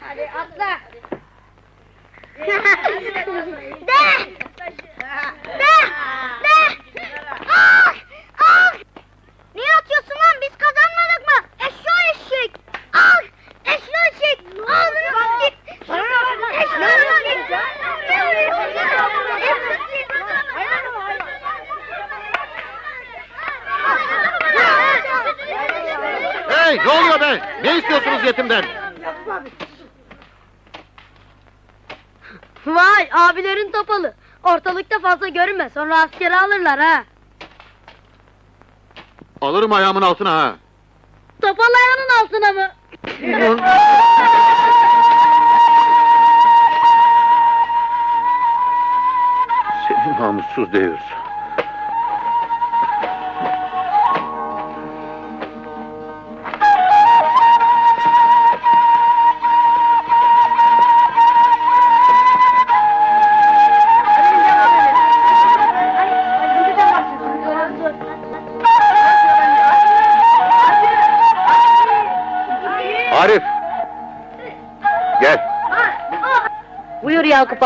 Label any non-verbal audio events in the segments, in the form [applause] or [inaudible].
Hadi atla. [laughs] De! De! De! Ah! Ah! Niye atıyorsun lan? Biz kazanmadık mı? Eşya eşek! Al! Eşya eşek! Al bunu git! Eşya Hey ne oluyor be? Ne istiyorsunuz yetimden? Vay abilerin topalı. Ortalıkta fazla görünme sonra askere alırlar ha. Alırım ayağımın altına ha. Topal ayağının altına mı? Senin namussuz deyiz.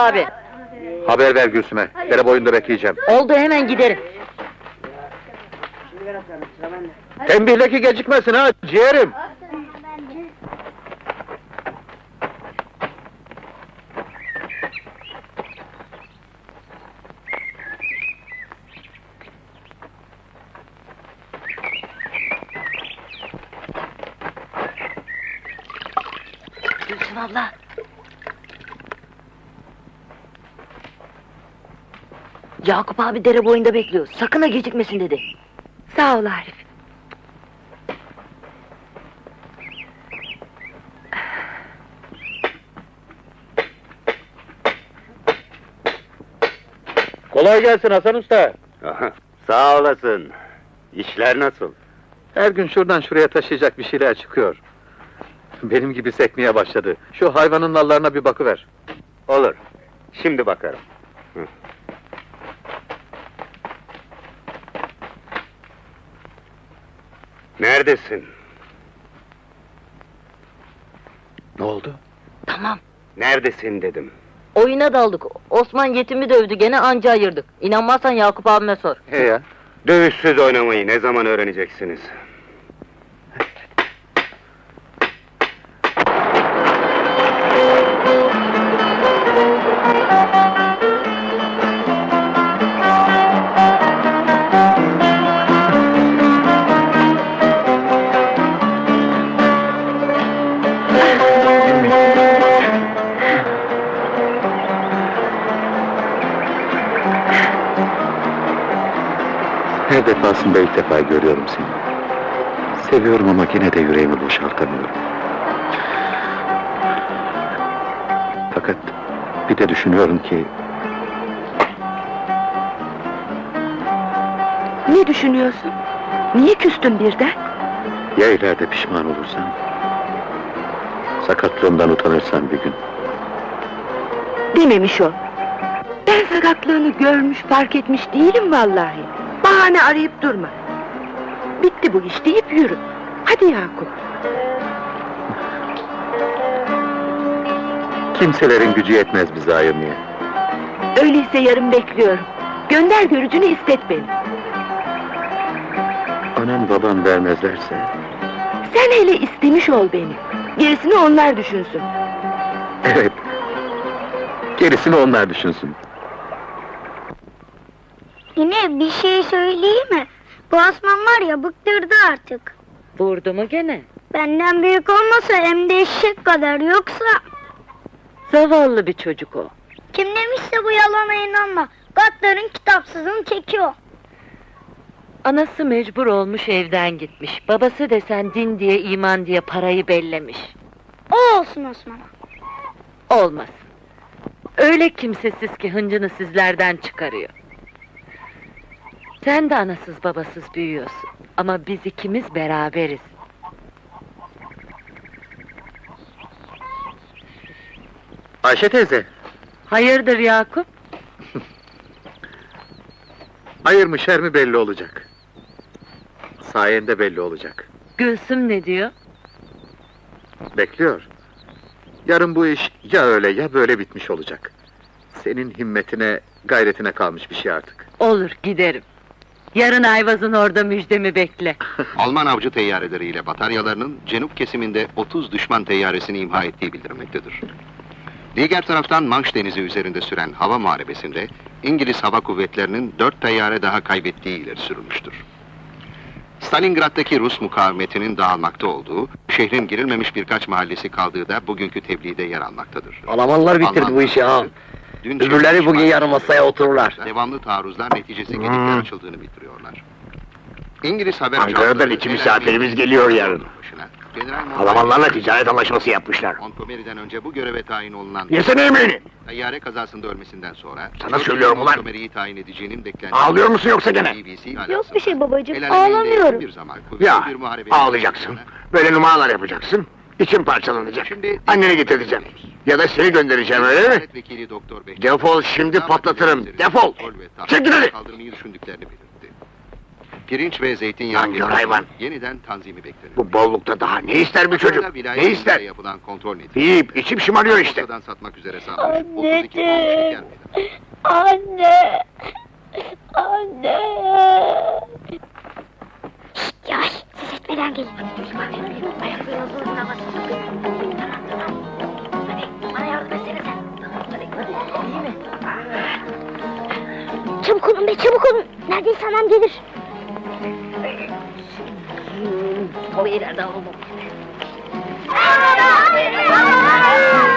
Abi. haber ver Gülsüm'e. Dere boyunda bekleyeceğim. Oldu hemen giderim. Tembihle ki gecikmesin ha, ciğerim! Gülsüm abla. Yakup abi dere boyunda bekliyor. Sakın ha gecikmesin dedi. Sağ ol Arif. Kolay gelsin Hasan Usta. Sağ olasın. İşler nasıl? Her gün şuradan şuraya taşıyacak bir şeyler çıkıyor. Benim gibi sekmeye başladı. Şu hayvanın nallarına bir bakıver. Olur. Şimdi bakarım. Hı. Neredesin? Ne oldu? Tamam. Neredesin dedim. Oyuna daldık. Osman yetimi dövdü gene anca ayırdık. İnanmazsan Yakup abime sor. He ya. Dövüşsüz oynamayı ne zaman öğreneceksiniz? Her defasında ilk defa görüyorum seni. Seviyorum ama yine de yüreğimi boşaltamıyorum. Fakat bir de düşünüyorum ki Ne düşünüyorsun? Niye küstün birden? ya ileride pişman olursam? Sakatlığımdan utanırsam bir gün. Dememiş o. Ben sakatlığını görmüş, fark etmiş değilim vallahi. Bahane arayıp durma. Bitti bu iş deyip yürü. Hadi Yakup. Kimselerin gücü yetmez bizi ayırmaya. Öyleyse yarın bekliyorum. Gönder görücünü istet beni. Anam babam vermezlerse Sen hele istemiş ol beni. Gerisini onlar düşünsün. Evet. Gerisini onlar düşünsün. Yine bir şey söyleyeyim mi? Bu Osman var ya bıktırdı artık. Vurdu mu gene? Benden büyük olmasa hem de eşek kadar yoksa... Zavallı bir çocuk o. Kim demişse bu yalana inanma. Gatların kitapsızını çekiyor. Anası mecbur olmuş evden gitmiş. Babası desen din diye iman diye parayı bellemiş. O olsun Osman'a. Olmaz. Öyle kimsesiz ki hıncını sizlerden çıkarıyor. Sen de anasız babasız büyüyorsun. Ama biz ikimiz beraberiz. Ayşe teyze, Hayırdır Yakup? [laughs] hayır mı şer mi belli olacak. Sayende belli olacak. Gülsüm ne diyor? Bekliyor. Yarın bu iş ya öyle ya böyle bitmiş olacak. Senin himmetine, gayretine kalmış bir şey artık. Olur giderim. Yarın Ayvaz'ın orada müjdemi bekle. [laughs] Alman avcı teyyareleriyle bataryalarının Cenup kesiminde 30 düşman teyyaresini imha ettiği bildirilmektedir. Diğer taraftan Manş Denizi üzerinde süren hava muharebesinde İngiliz Hava Kuvvetleri'nin 4 teyyare daha kaybettiği ileri sürülmüştür. Stalingrad'daki Rus mukavemetinin dağılmakta olduğu, şehrin girilmemiş birkaç mahallesi kaldığı da bugünkü tebliğde yer almaktadır. Almanlar bitirdi Alman bu işi ha. Dün Öbürleri bugün yarın masaya otururlar. Devamlı taarruzlar neticesi gedikler Hmm. açıldığını bildiriyorlar. İngiliz haber Ankara'dan iki misafirimiz geliyor yarın. Almanlarla ticaret anlaşması yapmışlar. Montgomery'den önce bu göreve tayin olunan Yesene yemeğini! tayyare kazasında ölmesinden sonra Sana söylüyorum ulan! Montgomery'yi tayin edeceğinin beklendiği Ağlıyor musun yoksa gene? Yok bir şey babacığım, aleyhinde ağlamıyorum. bir zaman Ya, bir ağlayacaksın. Böyle numaralar yapacaksın. İçin parçalanacak. Şimdi Anneni getireceğim. Ya da seni göndereceğim öyle mi? Milletvekili Doktor Behçet- Defol şimdi patlatırım. Defol! Çekil hadi! Kaldırmayı düşündüklerini belirtti. Pirinç ve zeytinyağı Nankör fiyatlarının hayvan! Yeniden tanzimi bekleniyor. Bu bollukta daha ne ister bir çocuk? Ne ister? Yapılan kontrol neticesinde Yiyip içim şımarıyor işte. Ortadan satmak üzere sağlamış 32 ton Anneciğim. Anne! Anne! Şşt yavaş ses etmeden gelin. Hadi bana yardım etsene sen. Hadi hadi iyi? Çabuk olun be çabuk olun. Neredeyse anam gelir. O ileride alalım. Hadi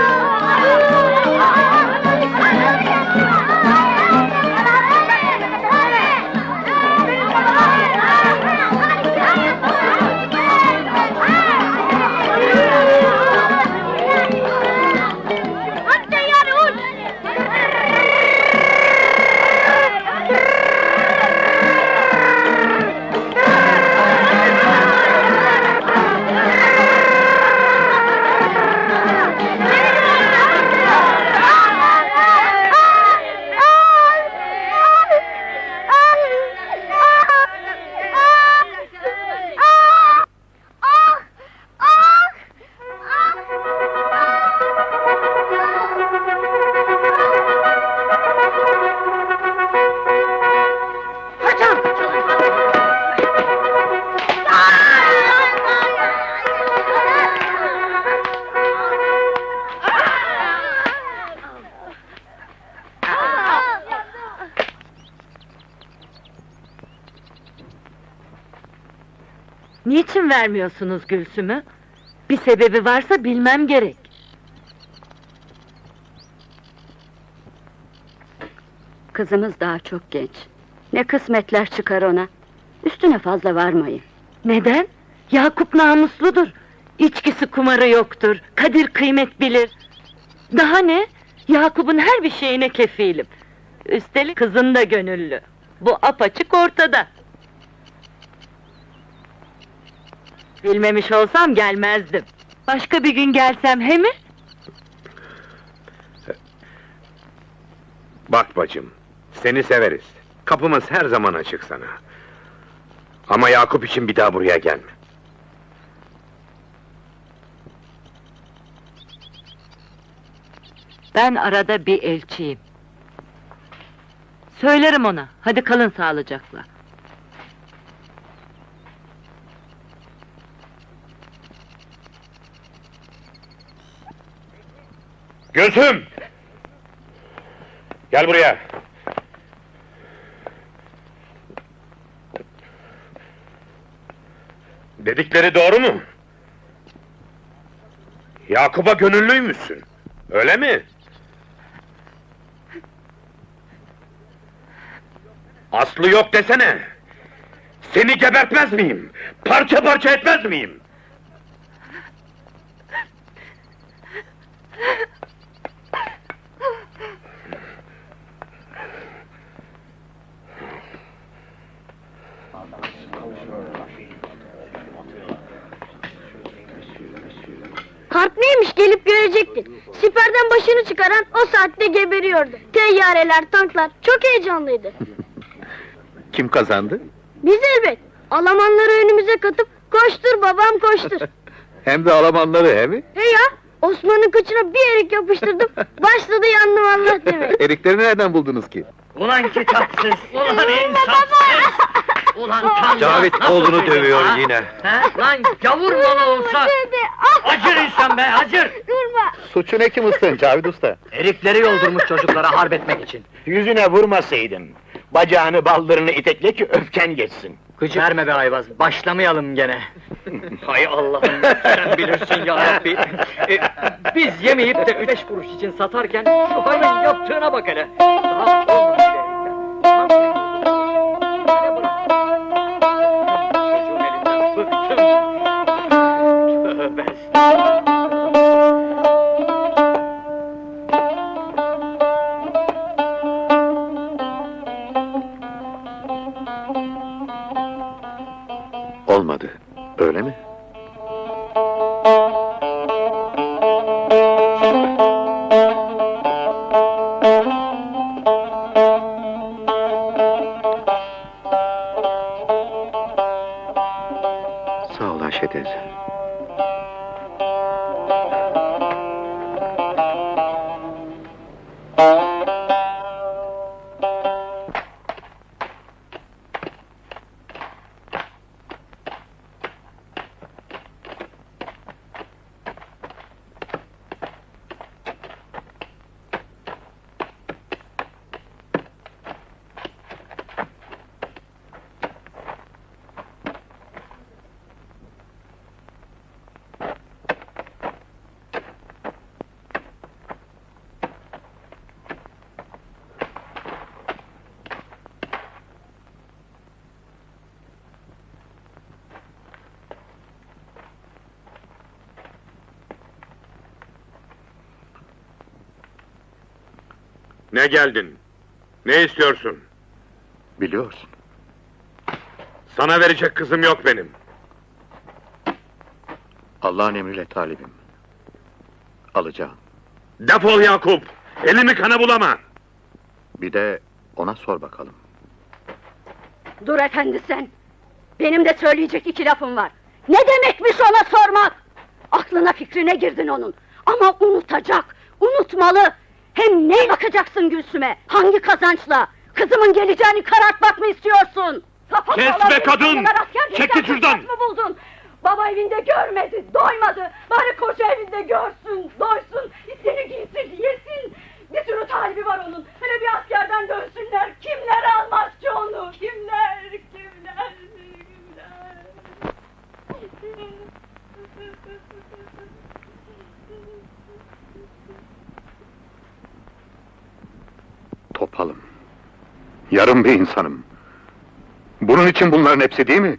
Niçin vermiyorsunuz Gülsüm'ü? Bir sebebi varsa bilmem gerek. Kızımız daha çok genç. Ne kısmetler çıkar ona. Üstüne fazla varmayın. Neden? Yakup namusludur. İçkisi kumarı yoktur. Kadir kıymet bilir. Daha ne? Yakup'un her bir şeyine kefilim. Üstelik kızın da gönüllü. Bu apaçık ortada. Bilmemiş olsam gelmezdim. Başka bir gün gelsem he mi? Bak bacım, seni severiz. Kapımız her zaman açık sana. Ama Yakup için bir daha buraya gelme. Ben arada bir elçiyim. Söylerim ona. Hadi kalın sağlıcakla. Gülsüm! Gel buraya. Dedikleri doğru mu? Yakup'a gönüllüymüşsün. Öyle mi? Aslı yok desene. Seni gebertmez miyim? Parça parça etmez miyim? Harp neymiş gelip görecektin. Siperden başını çıkaran o saatte geberiyordu. Teyyareler, tanklar çok heyecanlıydı. [laughs] Kim kazandı? Biz elbet. Almanları önümüze katıp koştur babam koştur. [laughs] Hem de Almanları he mi? He ya Osman'ın kıçına bir erik yapıştırdım. [laughs] Başladı yandım Allah demek. Erikleri nereden buldunuz ki? Ulan kitapsız, ulan insafsız! Ulan tam... Cavit oğlunu dövüyor yine. He? Lan gavur malı olsa ah! acır insan be acır! Durma. Suçu ne ki mıstın Cavit Usta? Herifleri yoldurmuş çocuklara harp etmek için. Yüzüne vurmasaydın. Bacağını baldırını itekle ki öfken geçsin. Gıcık. Verme be Ayvaz, başlamayalım gene. [laughs] Hay Allah'ım, sen bilirsin ya Rabbi. E, biz yemeyip de üç beş kuruş için satarken şu hayvan yaptığına bak hele. Daha Olmadı. Öyle mi? Ne geldin? Ne istiyorsun? Biliyorsun. Sana verecek kızım yok benim. Allah'ın emriyle talibim. Alacağım. Defol Yakup! Elimi kana bulama! Bir de ona sor bakalım. Dur efendi sen. Benim de söyleyecek iki lafım var. Ne demekmiş ona sormak? Aklına fikrine girdin onun. Ama unutacak, unutmalı. Hem ne bakacaksın Gülsüm'e? Hangi kazançla? Kızımın geleceğini karartmak mı istiyorsun? Safak Kes be kadın! Çekil şuradan! fırsat mı buldun? Baba evinde görmedi, doymadı. Bari koca evinde görsün, doysun, seni giysin, yesin. Bir sürü talibi var onun. Hele bir askerden dönsünler. Kimler almaz ki onu? Kimler, kimler? Topalım. Yarım bir insanım. Bunun için bunların hepsi değil mi?